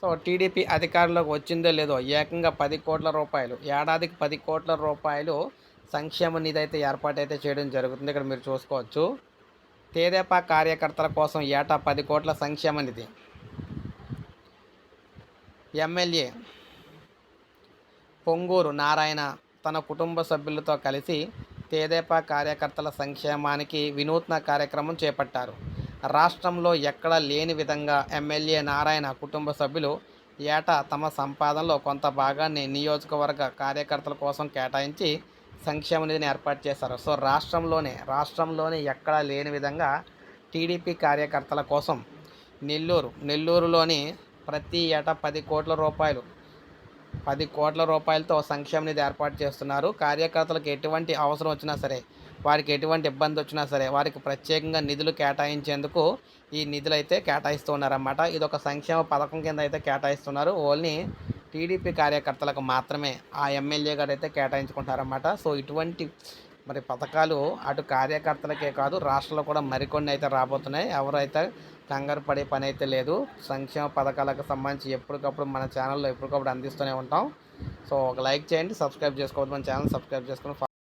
So TDP అధికారంలోకి వచ్చిందో లేదో ఏకంగా పది కోట్ల రూపాయలు ఏడాదికి పది కోట్ల రూపాయలు సంక్షేమ నిధి అయితే ఏర్పాటైతే చేయడం జరుగుతుంది. ఇక్కడ మీరు చూసుకోవచ్చు. తేదేపా కార్యకర్తల కోసం ఏటా పది కోట్ల సంక్షేమ నిధి. ఎమ్మెల్యే పొంగూరు నారాయణ తన కుటుంబ సభ్యులతో కలిసి తేదేపా కార్యకర్తల సంక్షేమానికి వినూత్న కార్యక్రమం చేపట్టారు. రాష్ట్రంలో ఎక్కడా లేని విధంగా ఎమ్మెల్యే నారాయణ కుటుంబ సభ్యులు ఏటా తమ సంపాదనలో కొంత భాగాన్ని నియోజకవర్గ కార్యకర్తల కోసం కేటాయించి సంక్షేమ నిధిని ఏర్పాటు చేశారు. సో రాష్ట్రంలోనే రాష్ట్రంలోనే ఎక్కడా లేని విధంగా టీడీపీ కార్యకర్తల కోసం నెల్లూరు నెల్లూరులోని ప్రతి ఏటా పది కోట్ల రూపాయలు పది కోట్ల రూపాయలతో సంక్షేమ నిధి ఏర్పాటు చేస్తున్నారు. కార్యకర్తలకు ఎటువంటి అవసరం వచ్చినా సరే వారికి ఎటువంటి ఇబ్బంది వచ్చినా సరే వారికి ప్రత్యేకంగా నిధులు కేటాయించేందుకు ఈ నిధులు అయితే కేటాయిస్తున్నారన్నమాట ఇది ఒక సంక్షేమ పథకం కింద అయితే కేటాయిస్తున్నారు. ఓన్లీ టీడీపీ కార్యకర్తలకు మాత్రమే ఆ ఎమ్మెల్యే గారు అయితే కేటాయించుకుంటారన్నమాట సో ఇటువంటి మరి పథకాలు అటు కార్యకర్తలకే కాదు రాష్ట్రంలో కూడా మరికొన్ని అయితే రాబోతున్నాయి. ఎవరైతే కంగారు పడే పని అయితే లేదు. సంక్షేమ పథకాలకు సంబంధించి ఎప్పటికప్పుడు మన ఛానల్లో ఎప్పటికప్పుడు అందిస్తూనే ఉంటాం. సో ఒక లైక్ చేయండి సబ్స్క్రైబ్ చేసుకోవద్దు మన ఛానల్ సబ్స్క్రైబ్ చేసుకుని